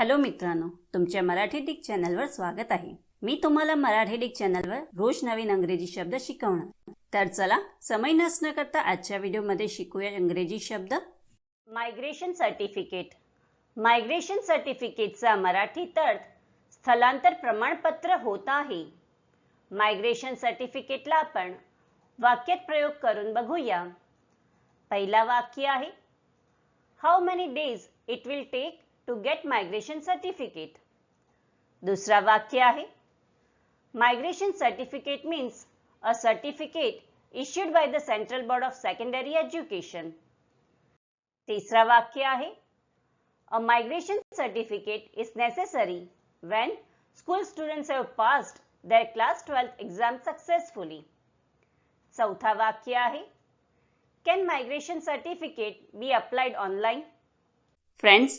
Hello मित्रांनो तुमच्या मराठी डिक चॅनलवर स्वागत आहे. मी तुम्हाला मराठी डिक चॅनलवर रोज नवीन अंग्रेजी शब्द शिकवणार. तर चला समय नसणं करता आजच्या व्हिडिओमध्ये शिकूया इंग्रजी शब्द. मायग्रेशन सर्टिफिकेट मायग्रेशन सर्टिफिकेटचा मराठीत अर्थ स्थलांतर प्रमाणपत्र होत आहे. मायग्रेशन सर्टिफिकेटला आपण वाक्यात प्रयोग करून बघूया. पहिला वाक्य आहे. How many days it will take to get migration certificate दूसरा वाक्य है migration certificate means a certificate issued by the central board of secondary education तीसरा वाक्य है a migration certificate is necessary when school students have passed their class twelfth exam successfully चौथा वाक्य है can migration certificate be applied online friends